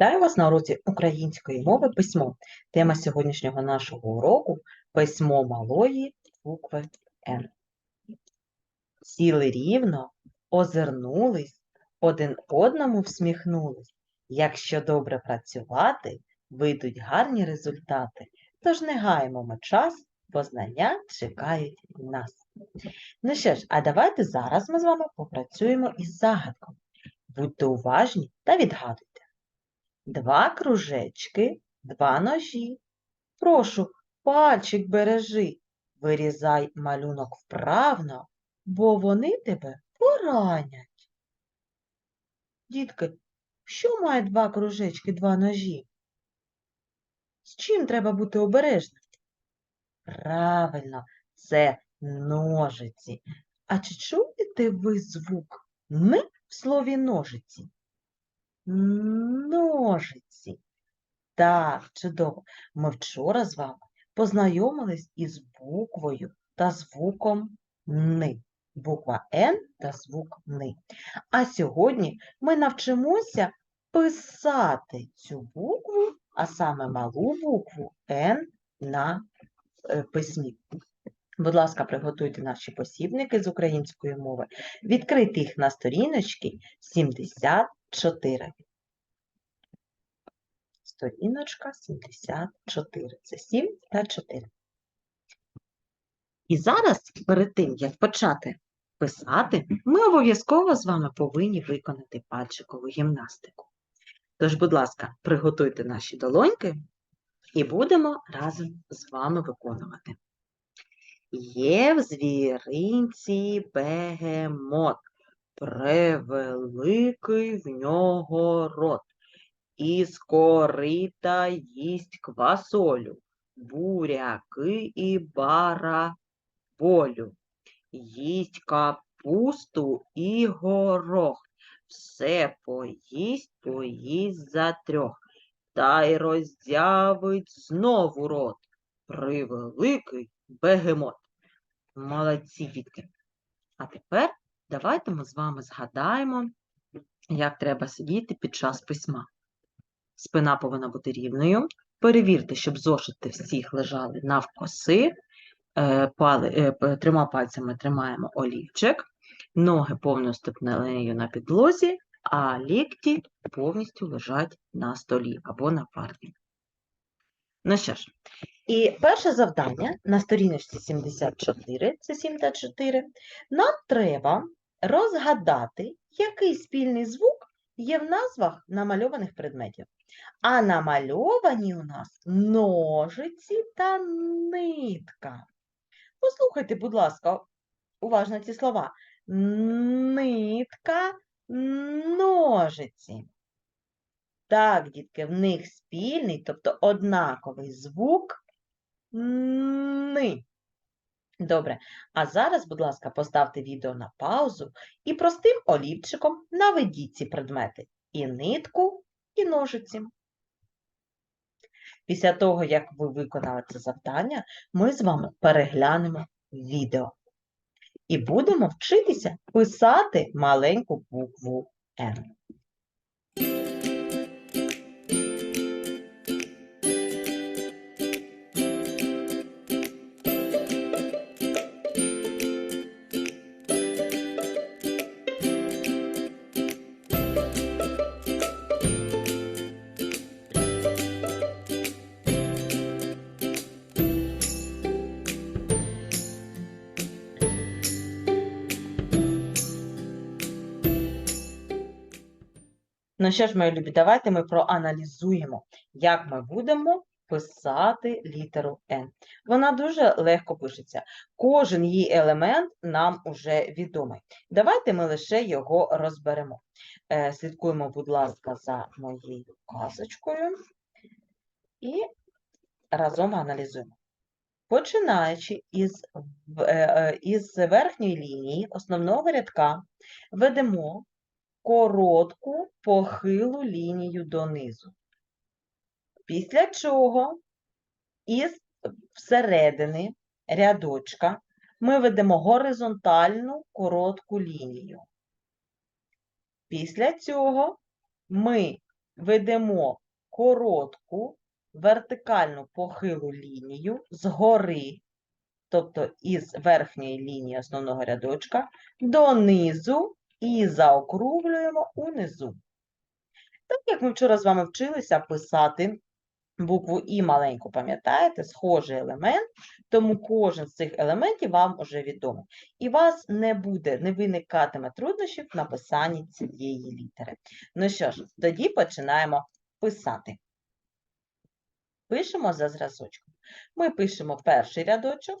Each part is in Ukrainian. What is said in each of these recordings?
Вітаю вас на уроці української мови письмо. Тема сьогоднішнього нашого уроку письмо малої букви Н. Сіли рівно, озирнулись, один одному всміхнулись. Якщо добре працювати, вийдуть гарні результати. Тож не гаємо ми час, бо знання чекають нас. Ну що ж, а давайте зараз ми з вами попрацюємо із загадком. Будьте уважні та відгадуйте. Два кружечки, два ножі. Прошу, пальчик бережи, вирізай малюнок вправно, бо вони тебе поранять. Дітки, що має два кружечки, два ножі? З чим треба бути обережним? Правильно, це ножиці. А чи чуєте ви звук Н в слові ножиці? ножиці. Так, чудово. Ми вчора з вами познайомились із буквою та звуком ни, Буква Н та звук ни. А сьогодні ми навчимося писати цю букву, а саме малу букву Н на е, письмі. Будь ласка, приготуйте наші посібники з української мови, відкрийте їх на сторіночки 70 4. Сторіночка 74. Це 7 та 4. І зараз, перед тим, як почати писати, ми обов'язково з вами повинні виконати пальчикову гімнастику. Тож, будь ласка, приготуйте наші долоньки і будемо разом з вами виконувати. Є в звіринці бегемот превеликий в нього рот. Із корита їсть квасолю, буряки і бараболю. Їсть капусту і горох. Все поїсть, поїсть за трьох. Та й роздявить знову рот. Превеликий бегемот. Молодці, дітки. А тепер давайте ми з вами згадаємо, як треба сидіти під час письма. Спина повинна бути рівною. Перевірте, щоб зошити всіх лежали навкоси. Е, е, Трьома пальцями тримаємо олівчик, ноги повністю ступнею на підлозі, а лікті повністю лежать на столі або на парті. Ну що ж, і перше завдання на сторіночці 74, це 7 та 4, нам треба розгадати, який спільний звук є в назвах намальованих предметів. А намальовані у нас ножиці та нитка. Послухайте, будь ласка, уважно ці слова. Нитка, ножиці. Так, дітки, в них спільний, тобто однаковий звук ни. Добре. А зараз, будь ласка, поставте відео на паузу і простим олівчиком наведіть ці предмети. І нитку, і ножиці. Після того, як ви виконали це завдання, ми з вами переглянемо відео. І будемо вчитися писати маленьку букву Н. Ну що ж, мої любі, давайте ми проаналізуємо, як ми будемо писати літеру Н. Вона дуже легко пишеться. Кожен її елемент нам уже відомий. Давайте ми лише його розберемо. Е, Слідкуємо, будь ласка, за моєю казочкою і разом аналізуємо. Починаючи із, е, е, із верхньої лінії основного рядка, ведемо коротку похилу лінію донизу. Після чого із всередини рядочка ми ведемо горизонтальну коротку лінію. Після цього ми ведемо коротку вертикальну похилу лінію згори, тобто із верхньої лінії основного рядочка, донизу і заокруглюємо унизу. Так як ми вчора з вами вчилися писати букву І маленьку, пам'ятаєте, схожий елемент, тому кожен з цих елементів вам уже відомий. І вас не буде, не виникатиме труднощів в написанні цієї літери. Ну що ж, тоді починаємо писати. Пишемо за зразочком. Ми пишемо перший рядочок,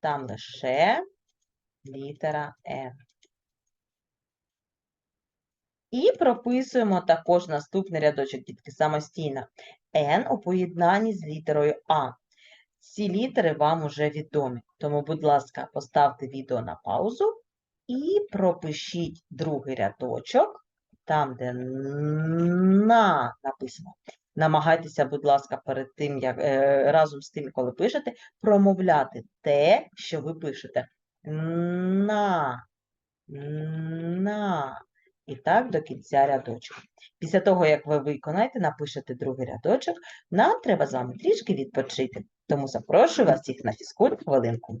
там лише літера Н. І прописуємо також наступний рядочок, дітки, самостійно. Н у поєднанні з літерою А. Ці літери вам уже відомі. Тому, будь ласка, поставте відео на паузу і пропишіть другий рядочок, там, де на написано. Намагайтеся, будь ласка, перед тим, як е, разом з тим, коли пишете, промовляти те, що ви пишете. На, на. І так до кінця рядочку. Після того, як ви виконаєте, напишете другий рядочок, нам треба з вами трішки відпочити. Тому запрошую вас всіх на фізкульт хвилинку.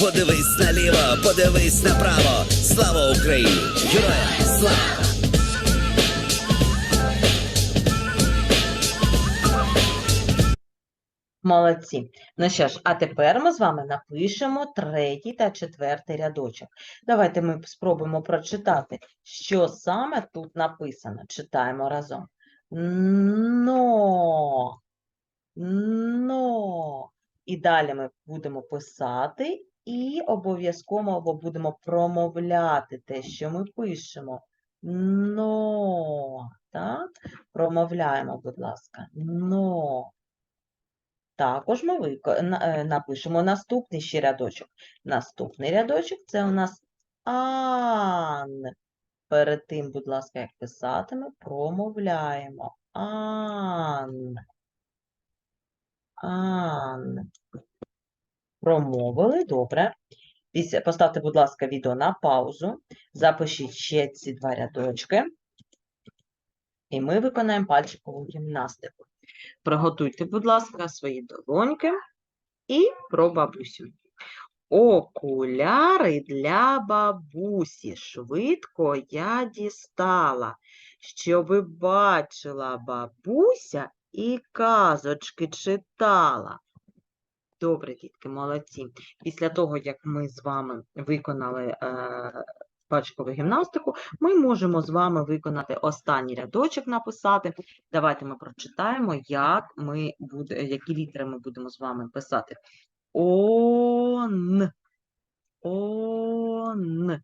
Подивись наліво, подивись направо. Слава Україні! Героям слава! Молодці. Ну що ж, а тепер ми з вами напишемо третій та четвертий рядочок. Давайте ми спробуємо прочитати, що саме тут написано. Читаємо разом. Но. Но. І далі ми будемо писати і обов'язково будемо промовляти те, що ми пишемо. Но. Так? Промовляємо, будь ласка. Но. Також ми вико- на- е, напишемо наступний ще рядочок. Наступний рядочок це у нас ан. Перед тим, будь ласка, як писати, ми промовляємо. Ан. Ан. Промовили, добре. Після, поставте, будь ласка, відео на паузу. Запишіть ще ці два рядочки. І ми виконаємо пальчикову гімнастику. Приготуйте, будь ласка, свої долоньки і про бабусю. Окуляри для бабусі швидко я дістала, щоби бачила бабуся і казочки читала. Добре, дітки, молодці. Після того, як ми з вами виконали е, пачкову гімнастику, ми можемо з вами виконати останній рядочок написати. Давайте ми прочитаємо, як ми буде, які літери ми будемо з вами писати. Он. Он.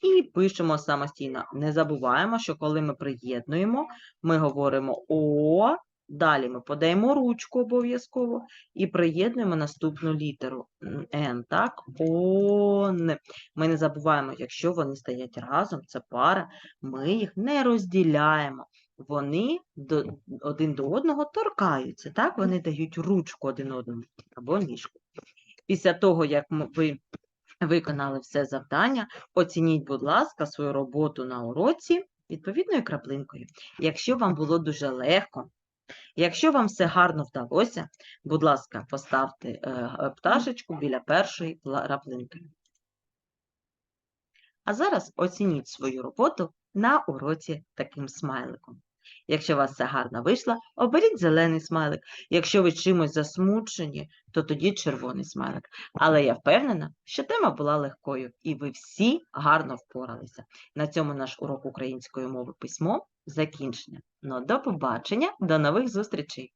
І пишемо самостійно. Не забуваємо, що коли ми приєднуємо, ми говоримо О, далі ми подаємо ручку обов'язково і приєднуємо наступну літеру Н, так? Он. Ми не забуваємо, якщо вони стоять разом, це пара, ми їх не розділяємо. Вони до, один до одного торкаються, так? Вони дають ручку один одному або ніжку. Після того, як ви виконали все завдання, оцініть, будь ласка, свою роботу на уроці відповідною краплинкою. Якщо вам було дуже легко, Якщо вам все гарно вдалося, будь ласка, поставте е, пташечку біля першої краплинки. А зараз оцініть свою роботу на уроці таким смайликом. Якщо у вас все гарно вийшло, оберіть зелений смайлик. Якщо ви чимось засмучені, то тоді червоний смайлик. Але я впевнена, що тема була легкою, і ви всі гарно впоралися. На цьому наш урок української мови письмо закінчено. Ну, до побачення, до нових зустрічей!